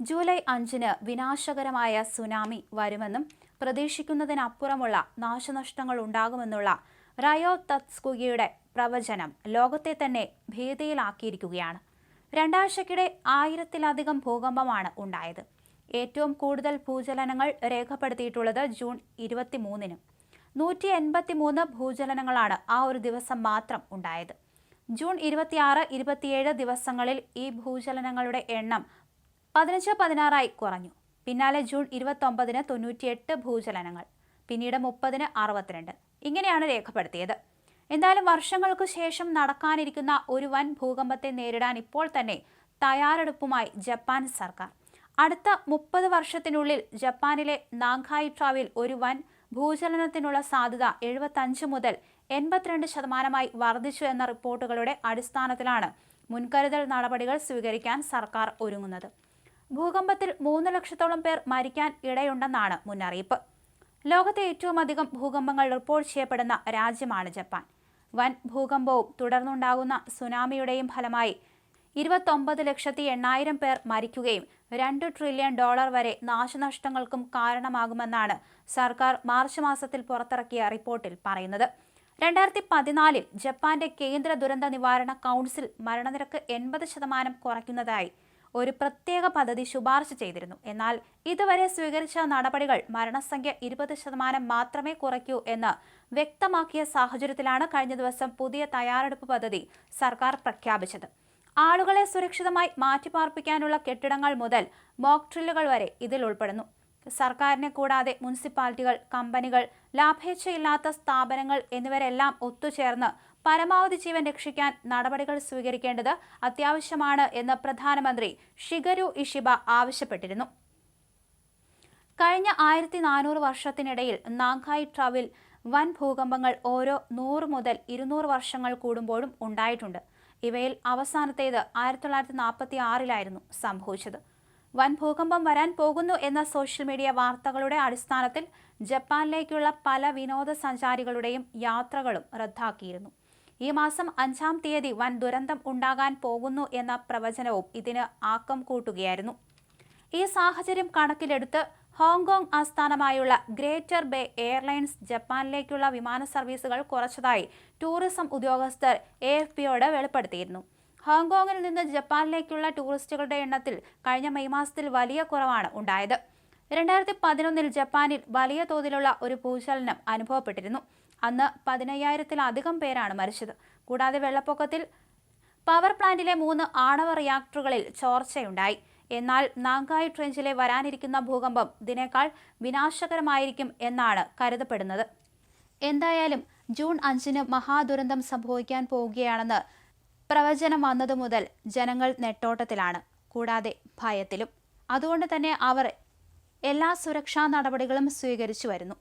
July അഞ്ചിന് വിനാശകരമായ tsunami വരുമെന്നും പ്രതീക്ഷിക്കുന്നതിനപ്പുറമുള്ള നാശനഷ്ടങ്ങൾ ഉണ്ടാകുമെന്നുള്ള റയോ തത്സ്കുഗിയുടെ പ്രവചനം ലോകത്തെ തന്നെ ഭീതിയിലാക്കിയിരിക്കുകയാണ്. രണ്ടാഴ്ചക്കിടെ ആയിരത്തിലധികം ഭൂകമ്പമാണ് ഉണ്ടായത്. ഏറ്റവും കൂടുതൽ ഭൂചലനങ്ങൾ രേഖപ്പെടുത്തിയിട്ടുള്ളത് ജൂൺ ഇരുപത്തിമൂന്നിന്. നൂറ്റി എൺപത്തിമൂന്ന് ഭൂചലനങ്ങളാണ് ആ ഒരു ദിവസം മാത്രം ഉണ്ടായത്. ജൂൺ ഇരുപത്തിയാറ് ഇരുപത്തിയേഴ് ദിവസങ്ങളിൽ ഈ ഭൂചലനങ്ങളുടെ എണ്ണം പതിനഞ്ച് പതിനാറായി കുറഞ്ഞു. പിന്നാലെ ജൂൺ ഇരുപത്തൊമ്പതിന് തൊണ്ണൂറ്റിയെട്ട് ഭൂചലനങ്ങൾ പിന്നീട് മുപ്പതിന് അറുപത്തിരണ്ട്. ഇങ്ങനെയാണ് രേഖപ്പെടുത്തിയത്. എന്തായാലും വർഷങ്ങൾക്ക് ശേഷം നടക്കാനിരിക്കുന്ന ഒരു വൻ ഭൂകമ്പത്തെ നേരിടാൻ ഇപ്പോൾ തന്നെ തയ്യാറെടുപ്പുമായി ജപ്പാൻ സർക്കാർ. അടുത്ത മുപ്പത് വർഷത്തിനുള്ളിൽ ജപ്പാനിലെ നാങ്കായിട്രാവിൽ ഒരു വൻ ഭൂചലനത്തിനുള്ള സാധ്യത എഴുപത്തഞ്ച് മുതൽ എൺപത്തിരണ്ട് ശതമാനമായി വർദ്ധിച്ചു എന്ന റിപ്പോർട്ടുകളുടെ അടിസ്ഥാനത്തിലാണ് മുൻകരുതൽ നടപടികൾ സ്വീകരിക്കാൻ സർക്കാർ ഒരുങ്ങുന്നത്. ഭൂകമ്പത്തിൽ മൂന്ന് ലക്ഷത്തോളം പേർ മരിക്കാൻ ഇടയുണ്ടെന്നാണ് മുന്നറിയിപ്പ്. ലോകത്തെ ഏറ്റവും അധികം ഭൂകമ്പങ്ങൾ റിപ്പോർട്ട് ചെയ്യപ്പെടുന്ന രാജ്യമാണ് ജപ്പാൻ. വൻ ഭൂകമ്പവും തുടർന്നുണ്ടാകുന്ന സുനാമിയുടെയും ഫലമായി ഇരുപത്തൊമ്പത് ലക്ഷത്തി എണ്ണായിരം പേർ മരിക്കുകയും രണ്ട് ട്രില്യൺ ഡോളർ വരെ നാശനഷ്ടങ്ങൾക്കും കാരണമാകുമെന്നാണ് സർക്കാർ മാർച്ച് മാസത്തിൽ പുറത്തിറക്കിയ റിപ്പോർട്ടിൽ പറയുന്നത്. രണ്ടായിരത്തി പതിനാലിൽ ജപ്പാന്റെ കേന്ദ്ര ദുരന്ത നിവാരണ കൗൺസിൽ മരണനിരക്ക് എൺപത് ശതമാനം കുറയ്ക്കുന്നതായി ഒരു പ്രത്യേക പദ്ധതി ശുപാർശ ചെയ്തിരുന്നു. എന്നാൽ ഇതുവരെ സ്വീകരിച്ച നടപടികൾ മരണസംഖ്യ ഇരുപത് ശതമാനം മാത്രമേ കുറയ്ക്കൂ എന്ന് വ്യക്തമാക്കിയ സാഹചര്യത്തിലാണ് കഴിഞ്ഞ ദിവസം പുതിയ തയ്യാറെടുപ്പ് പദ്ധതി സർക്കാർ പ്രഖ്യാപിച്ചത്. ആളുകളെ സുരക്ഷിതമായി മാറ്റിപ്പാർപ്പിക്കാനുള്ള കെട്ടിടങ്ങൾ മുതൽ മോക്ട്രില്ലുകൾ വരെ ഇതിൽ ഉൾപ്പെടുന്നു. സർക്കാരിനെ കൂടാതെ മുനിസിപ്പാലിറ്റികൾ കമ്പനികൾ ലാഭേച്ഛയില്ലാത്ത സ്ഥാപനങ്ങൾ എന്നിവരെല്ലാം ഒത്തുചേർന്ന് പരമാവധി ജീവൻ രക്ഷിക്കാൻ നടപടികൾ സ്വീകരിക്കേണ്ടത് അത്യാവശ്യമാണ് എന്ന് പ്രധാനമന്ത്രി ഷിഗരു ഇഷിബ ആവശ്യപ്പെട്ടിരുന്നു. കഴിഞ്ഞ ആയിരത്തി നാനൂറ് വർഷത്തിനിടയിൽ നാങ്കായ് ട്രാവിൽ വൻ ഭൂകമ്പങ്ങൾ ഓരോ നൂറ് മുതൽ ഇരുന്നൂറ് വർഷങ്ങൾ കൂടുമ്പോഴും ഉണ്ടായിട്ടുണ്ട്. ഇവയിൽ അവസാനത്തേത് ആയിരത്തി തൊള്ളായിരത്തി നാൽപ്പത്തി ആറിലായിരുന്നു സംഭവിച്ചത്. വൻ ഭൂകമ്പം വരാൻ പോകുന്നു എന്ന സോഷ്യൽ മീഡിയ വാർത്തകളുടെ അടിസ്ഥാനത്തിൽ ജപ്പാനിലേക്കുള്ള പല വിനോദസഞ്ചാരികളുടെയും യാത്രകളും റദ്ദാക്കിയിരുന്നു. ഈ മാസം അഞ്ചാം തീയതി വൻ ദുരന്തം ഉണ്ടാകാൻ പോകുന്നു എന്ന പ്രവചനവും ഇതിന് ആക്കം കൂട്ടുകയായിരുന്നു. ഈ സാഹചര്യം കണക്കിലെടുത്ത് ഹോങ്കോങ് ആസ്ഥാനമായുള്ള ഗ്രേറ്റർ ബേ എയർലൈൻസ് ജപ്പാനിലേക്കുള്ള വിമാന സർവീസുകൾ കുറച്ചതായി ടൂറിസം ഉദ്യോഗസ്ഥർ എ എഫ് പിയോട് വെളിപ്പെടുത്തിയിരുന്നു. ഹോങ്കോങ്ങിൽ നിന്ന് ജപ്പാനിലേക്കുള്ള ടൂറിസ്റ്റുകളുടെ എണ്ണത്തിൽ കഴിഞ്ഞ മെയ് മാസത്തിൽ വലിയ കുറവാണ് ഉണ്ടായത്. രണ്ടായിരത്തി പതിനൊന്നിൽ ജപ്പാനിൽ വലിയ തോതിലുള്ള ഒരു ഭൂചലനം അനുഭവപ്പെട്ടിരുന്നു. അന്ന് പതിനയ്യായിരത്തിലധികം പേരാണ് മരിച്ചത്. കൂടാതെ വെള്ളപ്പൊക്കത്തിൽ പവർ പ്ലാന്റിലെ മൂന്ന് ആണവ റിയാക്ടറുകളിൽ ചോർച്ചയുണ്ടായി. എന്നാൽ നാങ്കായ് ട്രെഞ്ചിലെ വരാനിരിക്കുന്ന ഭൂകമ്പം ഇതിനേക്കാൾ വിനാശകരമായിരിക്കും എന്നാണ് കരുതപ്പെടുന്നത്. എന്തായാലും ജൂൺ അഞ്ചിന് മഹാദുരന്തം സംഭവിക്കാൻ പോവുകയാണെന്ന് പ്രവചനം വന്നതു മുതൽ ജനങ്ങൾ നെട്ടോട്ടത്തിലാണ് കൂടാതെ ഭയത്തിലും. അതുകൊണ്ട് തന്നെ അവർ എല്ലാ സുരക്ഷാ നടപടികളും സ്വീകരിച്ചു വരുന്നു.